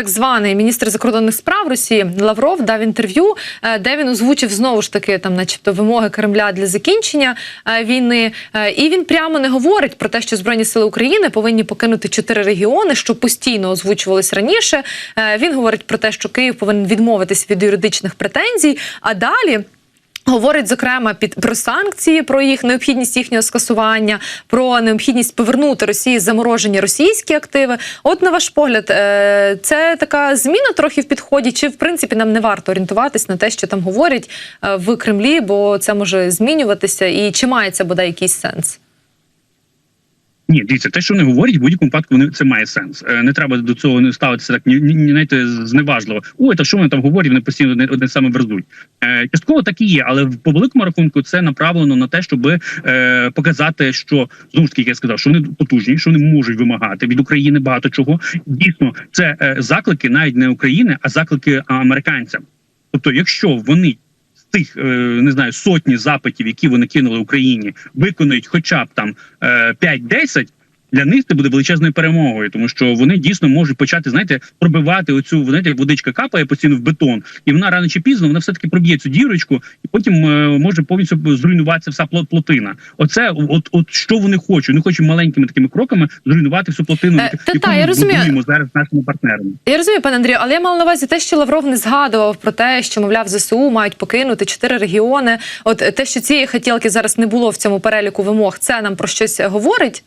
так званий міністр закордонних справ Росії Лавров дав інтерв'ю, е, де він озвучив знову ж таки там, начебто, вимоги Кремля для закінчення е, війни. Е, І він прямо не говорить про те, що збройні сили України повинні покинути чотири регіони, що постійно озвучувалось раніше. Він говорить про те, що Київ повинен відмовитись від юридичних претензій. А далі. Говорить зокрема під про санкції, про їх необхідність їхнього скасування, про необхідність повернути Росії заморожені російські активи. От на ваш погляд, е, це така зміна трохи в підході, чи в принципі нам не варто орієнтуватись на те, що там говорять е, в Кремлі, бо це може змінюватися, і чи має це бодай якийсь сенс? Ні, дивіться, те, що вони говорять, в будь-якому випадку вони це має сенс. Е, Не треба до цього не ставитися так ні, ні, знаєте, зневажливо. Ой, та що вони там говорять, вони постійно одне, одне саме верзуть. Е, частково так і є, але по великому рахунку це направлено на те, щоб е, показати, що знову ж таки, я сказав, що вони потужні, що вони можуть вимагати від України багато чого. Дійсно, це е, заклики навіть не України, а заклики американцям. Тобто, якщо вони тих е, не знаю сотні запитів, які вони кинули Україні, виконують хоча б там е, 5-10, для них це буде величезною перемогою, тому що вони дійсно можуть почати знаєте пробивати оцю знаєте, як водичка капає постійно в бетон, і вона рано чи пізно вона все таки проб'є цю дірочку, і потім е, може повністю зруйнуватися вся плот- плотина. Оце от, от що вони хочуть. Вони хочуть маленькими такими кроками зруйнувати всю плотину, Е, та-та, яку я ми розумію. зараз з нашими партнерами. Я розумію, пане Андрію, але я мала на увазі те, що Лавров не згадував про те, що мовляв ЗСУ мають покинути чотири регіони. От те, що цієї хотілки зараз не було в цьому переліку вимог, це нам про щось говорить.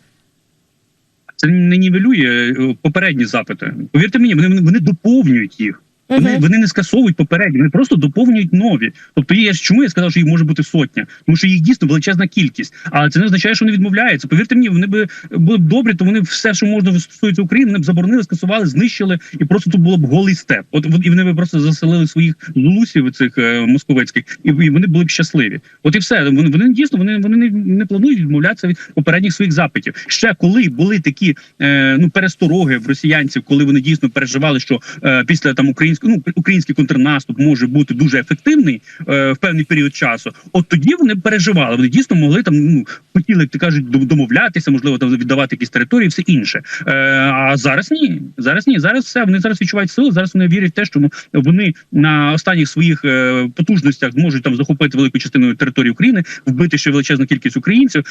Це не нівелює е, попередні запити. Повірте мені, вони вони доповнюють їх. Вони, Мгм. вони не скасовують попередні, вони просто доповнюють нові. Тобто, є чому я сказав, що їх може бути сотня, тому що їх дійсно величезна кількість. Але це не означає, що вони відмовляються. Повірте мені, вони би були б добрі, то вони все, що можна стосується України, вони б заборонили, скасували, знищили, і просто тут було б голий степ. От і вони б просто заселили своїх зулусів цих е, московицьких, і, і вони були б щасливі. От і все. Вони вони дійсно вони, вони не, не планують відмовлятися від попередніх своїх запитів. Ще коли були такі е, ну перестороги в росіянців, коли вони дійсно переживали, що е, після там українського ну український контрнаступ може бути дуже ефективний е, в певний період часу. От тоді вони переживали. Вони дійсно могли там ну хотіли, як ти кажуть, домовлятися, можливо, там віддавати якісь території, все інше. Е, а зараз ні. Зараз ні. Зараз все. Вони зараз відчувають сили. Зараз вони вірять в те, що ну, вони на останніх своїх е, потужностях зможуть там захопити велику частину території України, вбити ще величезну кількість українців.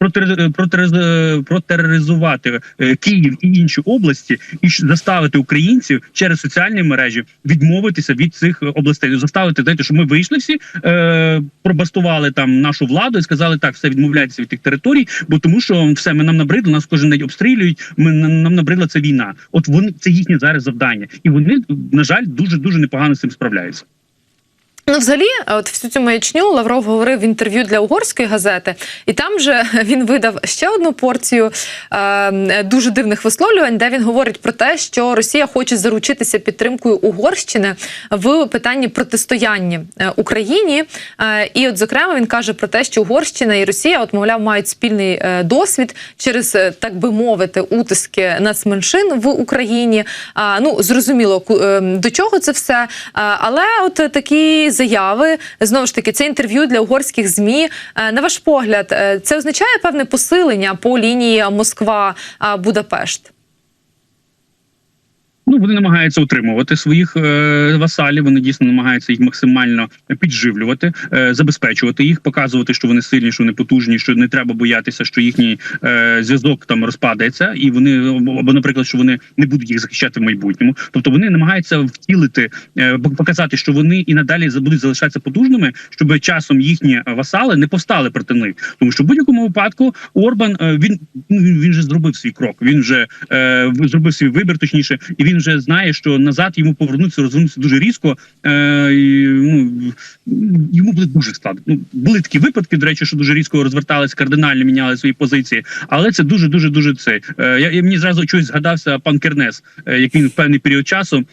протери- протероризувати е, Київ і інші області, і заставити українців через соціальні мережі відмовитися від цих е, областей, заставити знаєте, що ми вийшли всі, е, пробастували там нашу владу і сказали, так, все відмовляйтеся від тих територій, бо тому що все ми нам набридло, нас кожен день обстрілюють. Ми нам набридла ця війна. От вони це їхнє зараз завдання, і вони на жаль дуже дуже непогано з цим справляються. Ну, взагалі, от всю цю маячню Лавров говорив в інтерв'ю для угорської газети, і там же він видав ще одну порцію е, дуже дивних висловлювань, де він говорить про те, що Росія хоче заручитися підтримкою Угорщини в питанні протистояння е, Україні. Е, і, от, зокрема, він каже про те, що Угорщина і Росія, от, мовляв, мають спільний е, досвід через, е, так би мовити, утиски нацменшин в Україні. А, ну, зрозуміло, е, до чого це все. А, але от такі заяви, знову ж таки, це інтерв'ю для угорських ЗМІ. Е, На ваш погляд, е, це означає певне посилення по лінії Москва-Будапешт? Ну вони намагаються утримувати своїх е, васалів. Вони дійсно намагаються їх максимально підживлювати, е, забезпечувати їх, показувати, що вони сильні, що вони потужні, що не треба боятися, що їхній е, зв'язок там розпадається, і вони або, наприклад, що вони не будуть їх захищати в майбутньому. Тобто вони намагаються втілити, е, показати, що вони і надалі будуть залишатися потужними, щоб часом їхні васали не повстали проти них. Тому що в будь-якому випадку Орбан е, він ну, він, вже зробив свій крок. Він вже е, зробив свій вибір, точніше, і він вже знає, що назад йому повернутися, розвернутися дуже різко. Е, ну, йому буде дуже складно. Ну були такі випадки, до речі, що дуже різко розверталися, кардинально міняли свої позиції. Але це дуже дуже дуже це. Е, я, я мені зразу чогось згадався пан Кернес, е, який в певний період часу.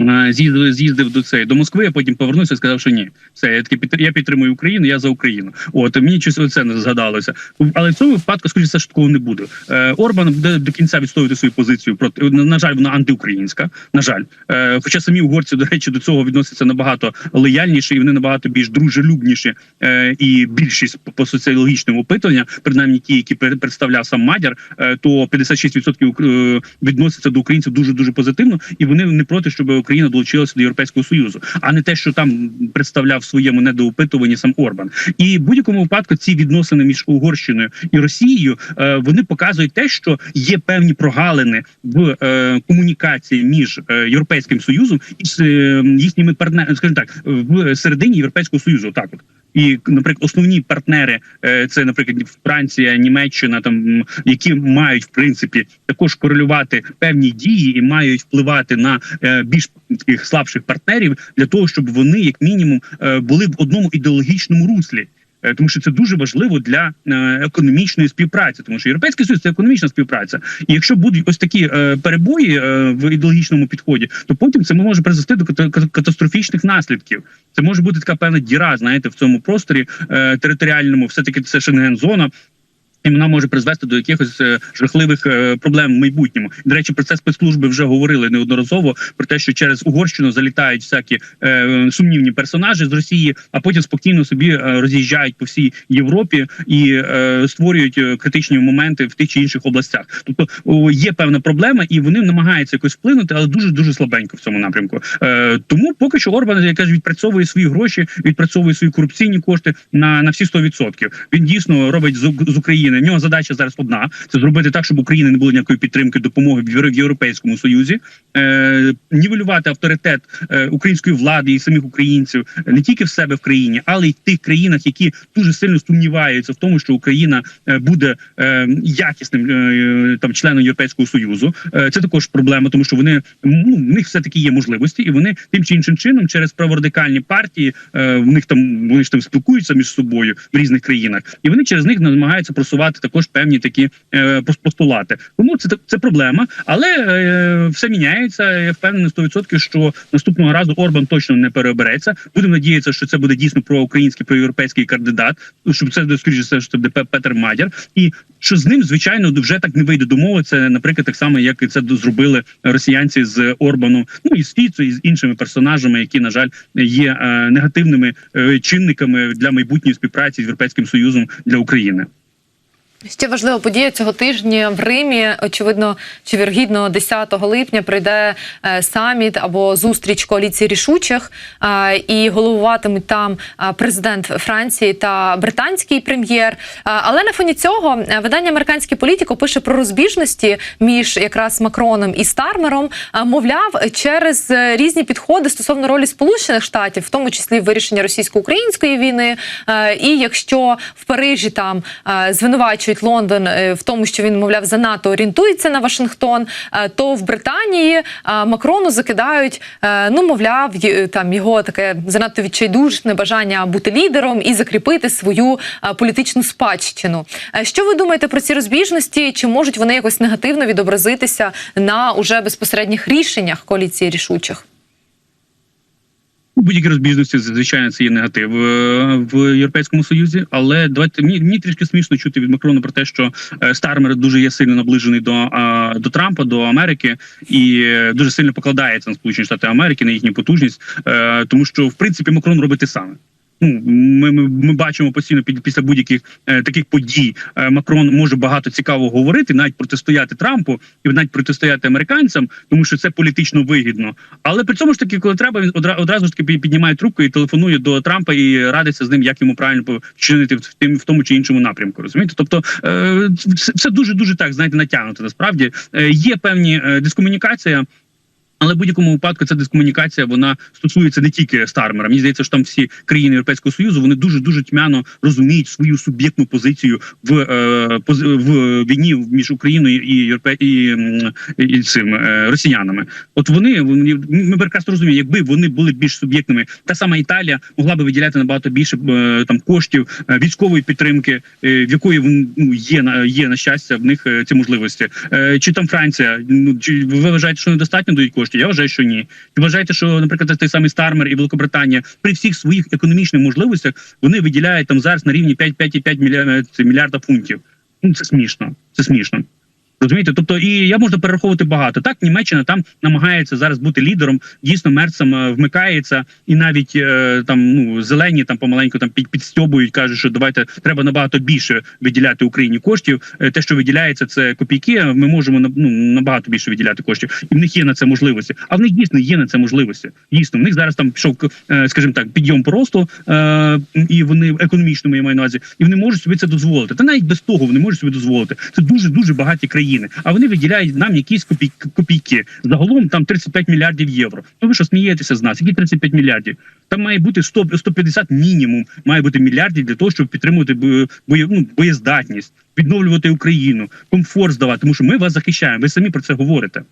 Е, З'їздив, з'їздив до цей до Москви, а потім повернувся сказав, що ні, все я таки я підтримую Україну, я за Україну. От мені щось оце не згадалося. Але в цьому випадку, скоріше, що такого не буде. Е, Орбан буде до кінця відстоювати свою позицію проти на жаль, вона антиукраїнська. На жаль, е, хоча самі угорці, до речі, до цього відносяться набагато лояльніше, і вони набагато більш дружелюбніші е, і більшість по- соціологічним опитуванням, принаймні ті, які представляв сам Мадяр, е, то 56% е, відносяться до українців дуже дуже позитивно, і вони не проти, щоб Україна долучилася до Європейського союзу, а не те, що там представляв своєму недоопитуванні сам Орбан. І в будь-якому випадку ці відносини між Угорщиною і Росією е, вони показують те, що є певні прогалини в е, комунікації між е, Європейським Союзом і їхніми партнерами, скажімо так, в середині Європейського союзу. Так от. І, наприклад, основні партнери е, це, наприклад, Франція, Німеччина, там які мають в принципі також корелювати певні дії і мають впливати на е, більш слабших партнерів для того, щоб вони, як мінімум, е, були в одному ідеологічному руслі. Е, Тому що це дуже важливо для е, економічної співпраці, тому що європейський союз це економічна співпраця. І якщо будуть ось такі е, перебої в ідеологічному підході, то потім це може призвести до ката- ката- катастрофічних наслідків. Це може бути така певна діра, знаєте, в цьому просторі територіальному, все таки це Шенген-зона. І вона може призвести до якихось е, жахливих е, проблем в майбутньому. До речі, про це спецслужби вже говорили неодноразово про те, що через Угорщину залітають всякі е, сумнівні персонажі з Росії, а потім спокійно собі е, роз'їжджають по всій Європі і е, створюють критичні моменти в тих чи інших областях. Тобто о, є певна проблема, і вони намагаються якось вплинути, але дуже дуже слабенько в цьому напрямку. Е, тому поки що Орбан я кажу, відпрацьовує свої гроші, відпрацьовує свої корупційні кошти на, на всі 100%. Він дійсно робить з, з України. В нього задача зараз одна: це зробити так, щоб України не було ніякої підтримки допомоги в Європейському Союзі, е, нівелювати авторитет е, української влади і самих українців е, не тільки в себе в країні, але й в тих країнах, які дуже сильно сумніваються в тому, що Україна е, буде е, якісним е, там членом Європейського союзу. Е, це також проблема, тому що вони ну в них все таки є можливості, і вони тим чи іншим чином через праворадикальні партії е, в них там вони ж там спілкуються між собою в різних країнах, і вони через них намагаються просувати також певні такі е, постулати. Тому це це проблема, але е, все міняється. Я впевнений 100%, що наступного разу Орбан точно не переобереться. Будемо надіятися, що це буде дійсно проукраїнський, проєвропейський кандидат. Щоб це скоріше все, що це буде Пе- Петер Мадяр, і що з ним звичайно вже так не вийде домовитися, наприклад, так само, як і це зробили росіянці з Орбаном, ну і з і з іншими персонажами, які на жаль є е, негативними е, чинниками для майбутньої співпраці з європейським союзом для України. Ще важлива подія цього тижня в Римі. Очевидно, чи віргідно 10 липня прийде е, саміт або зустріч коаліції рішучих, е, і головуватимуть там е, президент Франції та британський прем'єр. Але на фоні цього видання американське політико пише про розбіжності між якраз Макроном і Стармером. Мовляв, через різні підходи стосовно ролі Сполучених Штатів, в тому числі вирішення російсько-української війни. І якщо в Парижі там е, звинувачують Лондон е, в тому, що він мовляв занадто орієнтується на Вашингтон, е, то в Британії е, Макрону закидають, ну мовляв, там його таке занадто відчайдушне бажання бути лідером і закріпити свою політичну спадщину. Що ви думаєте про ці розбіжності? Чи можуть вони якось негативно відобразитися на уже безпосередніх рішеннях коаліції рішучих? У Будь-які розбіжності, звичайно, це є негатив е, в Європейському Союзі. Але давайте мені, мені трішки смішно чути від Макрона про те, що е, Стармер дуже є сильно наближений до, до Трампа, до Америки, і е, дуже сильно покладається на Сполучені Штати Америки, на їхню потужність, тому що в принципі Макрон робить те саме. Ну, ми, ми, ми бачимо постійно під після будь-яких е, таких подій. Е, Макрон може багато цікавого говорити, навіть протистояти Трампу і навіть протистояти американцям, тому що це політично вигідно. Але при цьому ж таки, коли треба, він одра- одразу ж таки піднімає трубку і телефонує до Трампа і радиться з ним, як йому правильно вчинити в тим в тому чи іншому напрямку. Розумієте? Тобто е, це дуже дуже так знаєте, натягнуто. Насправді е, є певні е, дискомунікація. Але в будь-якому випадку ця дискомунікація вона стосується не тільки Стармера. Мені здається, що там всі країни Європейського союзу вони дуже дуже тьмяно розуміють свою суб'єктну позицію в, е, в війні між Україною і Європе і, і цим е, росіянами. От вони вони ми прекрасно розуміємо, якби вони були більш суб'єктними, та сама Італія могла би виділяти набагато більше е, там коштів е, військової підтримки, в якої ну, є на є на щастя в них ці можливості. Чи там Франція? Ну чи ви вважаєте, що недостатньо дають коштів? Коштів? Я вважаю, що ні. Чи вважаєте, що, наприклад, той самий Стармер і Великобританія при всіх своїх економічних можливостях вони виділяють там зараз на рівні 5-5,5 мільярда, мільярда фунтів? Ну це смішно. Це смішно. Розумієте, тобто і я можу перераховувати багато. Так, Німеччина там намагається зараз бути лідером. Дійсно, мерцем е, вмикається, і навіть е, там ну зелені там помаленьку там під, підстьобують, кажуть, що давайте треба набагато більше виділяти Україні коштів. Е, Те, що виділяється, це копійки. Ми можемо ну, набагато більше виділяти коштів, і в них є на це можливості. А в них дійсно є на це можливості. Дійсно, в них зараз там пішов, е, скажімо так, підйом просто, е, і вони економічному я маю на увазі, і вони можуть собі це дозволити. Та навіть без того вони можуть собі дозволити. Це дуже дуже багаті країни. А вони виділяють нам якісь копій, копійки. Загалом там 35 мільярдів євро. Ну ви що смієтеся з нас? Які 35 мільярдів? Там має бути 100, 150 мінімум, має бути мільярдів для того, щоб підтримувати бо- боє, ну, боєздатність, відновлювати Україну, комфорт здавати. Тому що ми вас захищаємо. Ви самі про це говорите.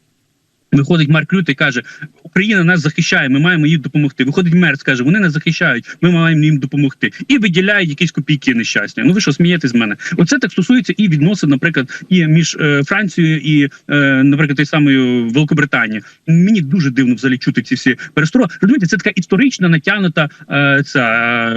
Виходить Марк і каже: Україна нас захищає, ми маємо їй допомогти. Виходить Мерц, каже, вони нас захищають, ми маємо їм допомогти. І виділяють якісь копійки нещасні. Ну ви що смієте з мене? Оце так стосується і відносин, наприклад, і між е, Францією і, е, наприклад, тою самою Великобританією. Мені дуже дивно взагалі чути ці всі перестро. Розумієте, це така історична натягнута е, ця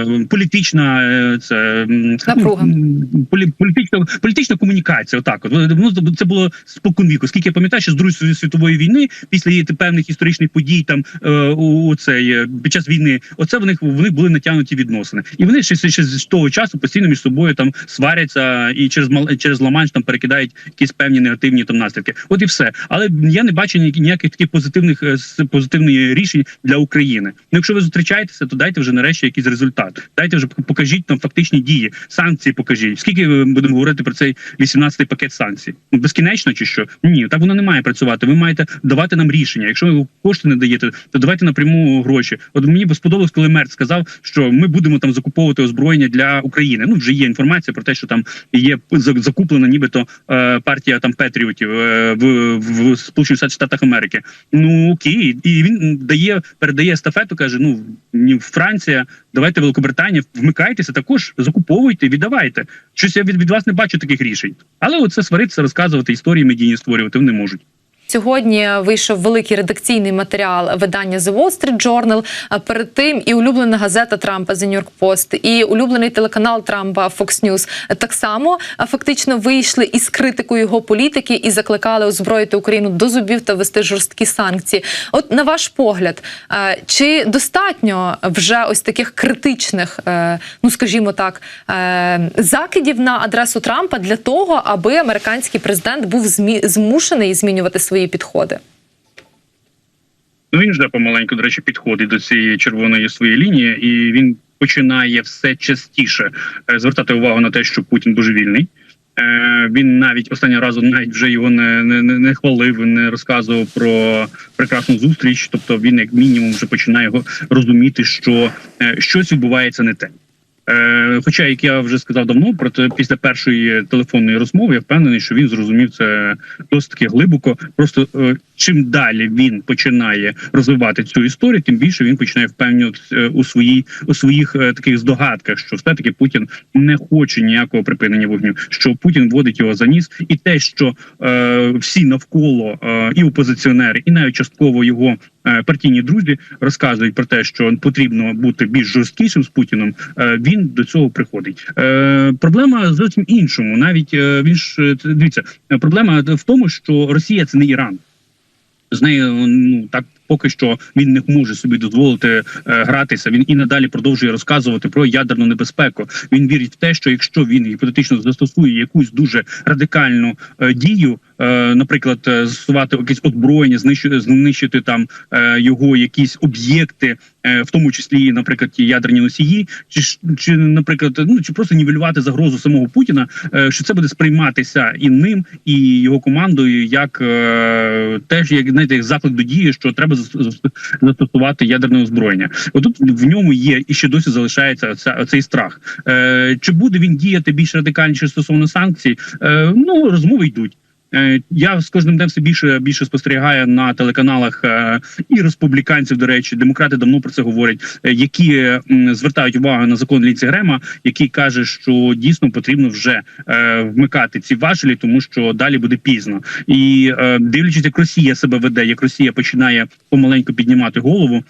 е, політична е, це Напруга. м, полі, політична політична комунікація. Отак, от воно це було споконвіку. Скільки я пам'ятаю, що з другої світової війни, після її певних історичних подій, там е, у, цей е, під час війни, оце в них в них були натягнуті відносини, і вони ще, ще з того часу постійно між собою там сваряться і через через Ла-Манш там перекидають якісь певні негативні там наслідки. От і все. Але я не бачу ніяких, таких позитивних е, позитивних рішень для України. Ну, якщо ви зустрічаєтеся, то дайте вже нарешті якийсь результат. Дайте вже покажіть там фактичні дії, санкції покажіть. Скільки будемо говорити про цей 18-й пакет санкцій? Безкінечно чи що? Ні, так воно не має працювати. Ви маєте давати нам рішення. Якщо ви кошти не даєте, то давайте напряму гроші. От мені би сподобалось, коли Мерц сказав, що ми будемо там закуповувати озброєння для України. Ну вже є інформація про те, що там є закуплена, нібито е, партія там Петріотів е, в, в Сполучених Штатах Америки. Ну окей, і він дає передає естафету, каже: ну Франція, давайте Великобританія, вмикайтеся також, закуповуйте, віддавайте. Щось я від, від вас не бачу таких рішень. Але оце сваритися, розказувати історії медійні створювати вони можуть. Сьогодні вийшов великий редакційний матеріал видання The Wall Street Journal. Перед тим і улюблена газета Трампа The New York Post, і улюблений телеканал Трампа Fox News так само фактично вийшли із критикою його політики і закликали озброїти Україну до зубів та ввести жорсткі санкції. От на ваш погляд, чи достатньо вже ось таких критичних, е, ну скажімо так, е, закидів на адресу Трампа для того, аби американський президент був змі- змушений змінювати свої підходи? Ну він вже помаленьку, до речі, підходить до цієї червоної своєї лінії, і він починає все частіше е, звертати увагу на те, що Путін божевільний. Е, Він навіть останнього разу навіть вже його не, не, не- не хвалив, не розказував про прекрасну зустріч. Тобто він, як мінімум, вже починає його розуміти, що е, щось відбувається не те. Е, Хоча, як я вже сказав давно, проте після першої телефонної розмови я впевнений, що він зрозумів це досить таки глибоко. Просто е, чим далі він починає розвивати цю історію, тим більше він починає впевнюватися е, у своїй у своїх таких здогадках, що все таки Путін не хоче ніякого припинення вогню, що Путін водить його за ніс, і те, що е, всі навколо е, і опозиціонери, і навіть частково його партійні друзі розказують про те, що потрібно бути більш жорсткішим з Путіном. е, Він до цього приходить. Е, Проблема зовсім іншому. Навіть е, він ж е, дивіться, е, проблема в тому, що Росія це не Іран. З нею ну так поки що він не може собі дозволити е, гратися. Він і надалі продовжує розказувати про ядерну небезпеку. Він вірить в те, що якщо він гіпотетично застосує якусь дуже радикальну е, дію, е, наприклад, застосувати якесь озброєння, знищити, знищити там його якісь об'єкти, в тому числі, наприклад, ядерні носії, чи чи, наприклад, ну чи просто нівелювати загрозу самого Путіна, що це буде сприйматися і ним, і його командою, як теж як знаєте, як заклик до дії, що треба застосувати ядерне озброєння. Отут в ньому є і ще досі залишається ця, цей страх. Е, чи буде він діяти більш радикальніше стосовно санкцій? Е, ну розмови йдуть. Е, Я з кожним днем все більше більше спостерігаю на телеканалах е, і республіканців. До речі, демократи давно про це говорять, е, які звертають увагу на закон Лінці Грема, який каже, що дійсно потрібно вже вмикати ці важелі, тому що далі буде пізно. І дивлячись, як Росія себе веде, як Росія починає помаленьку піднімати голову.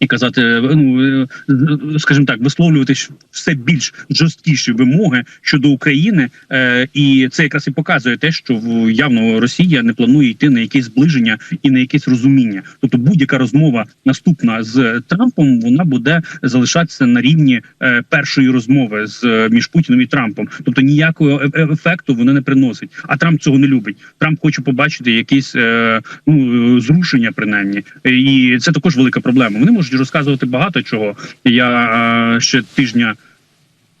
І казати, ну е, скажімо так, висловлювати все більш жорсткіші вимоги щодо України, е, і це якраз і показує те, що явно Росія не планує йти на якесь зближення і на якесь розуміння. Тобто, будь-яка розмова наступна з Трампом, вона буде залишатися на рівні е, першої розмови з е, між Путіним і Трампом. Тобто ніякого е- е- ефекту вона не приносить. А Трамп цього не любить. Трамп хоче побачити якісь е, ну е, зрушення, принаймні, і це також велика проблема. Вони можуть розказувати багато чого. Я е, ще тижня.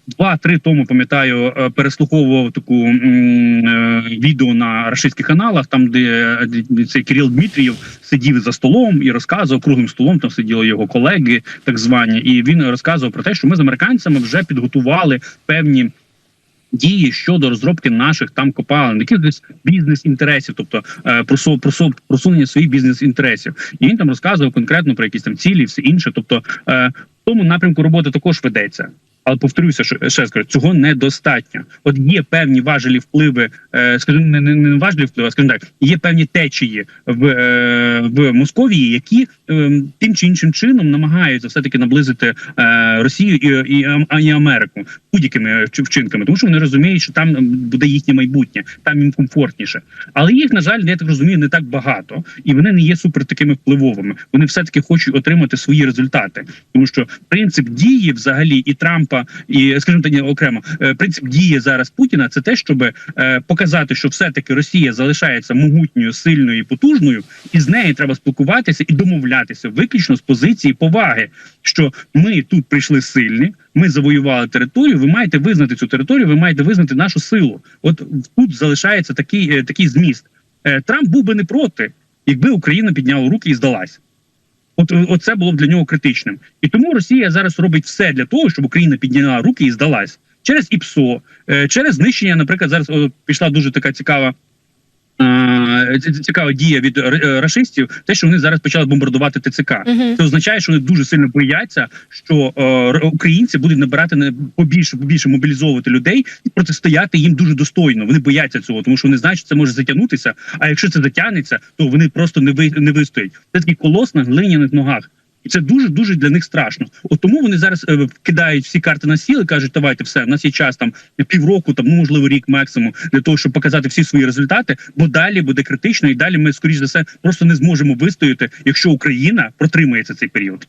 Два-три тому пам'ятаю, е, переслуховував таку е, відео на рашистських каналах, там де, де цей Кирил Дмитрієв сидів за столом і розказував круглим столом. Там сиділи його колеги, так звані, і він розказував про те, що ми з американцями вже підготували певні. Дії щодо розробки наших там копалин, якихось бізнес-інтересів, тобто е, просу, просу, просунення своїх бізнес-інтересів, і він там розказував конкретно про якісь там цілі, все інше. Тобто, е, в тому напрямку роботи також ведеться. Але повторюся, що ще скажу, цього недостатньо. От є певні важелі впливи, е, скажімо, не, не, важелі впливи, а скажімо так, є певні течії в, е, в Московії, які е, тим чи іншим чином намагаються все таки наблизити Росію і, і, і Америку будь-якими вч- вчинками, тому що вони розуміють, що там буде їхнє майбутнє, там їм комфортніше. Але їх, на жаль, я так розумію, не так багато, і вони не є супер такими впливовими. Вони все таки хочуть отримати свої результати, тому що принцип дії взагалі і Трампа, і скажімо так, окремо е, принцип дії зараз Путіна це те, щоб е, показати, що все таки Росія залишається могутньою, сильною і потужною, і з нею треба спілкуватися і домовлятися виключно з позиції поваги, що ми тут прийшли сильні, ми завоювали територію. Ви маєте визнати цю територію, ви маєте визнати нашу силу. От тут залишається такий, е, такий зміст. Трамп був би не проти, якби Україна підняла руки і здалась. От е, оце було б для нього критичним. І тому Росія зараз робить все для того, щоб Україна підняла руки і здалась через ІПСО, е, через знищення. Наприклад, зараз пішла дуже така цікава. Е, ц- ц- Цікава дія від е, рашистів, те, що вони зараз почали бомбардувати ТЦК. Угу. Це означає, що вони дуже сильно бояться, що е, українці будуть набирати не побільше, побільше мобілізовувати людей і протистояти їм дуже достойно. Вони бояться цього, тому що вони знають, що це може затягнутися. А якщо це затягнеться, то вони просто не ви не вистоять. Це такий колос на глиняних ногах. І це дуже дуже для них страшно. От тому вони зараз е, кидають всі карти на сіл і кажуть, давайте все, в нас є час там півроку, там ну можливо рік максимум для того, щоб показати всі свої результати, бо далі буде критично, і далі ми скоріш за все просто не зможемо вистояти, якщо Україна протримається цей період.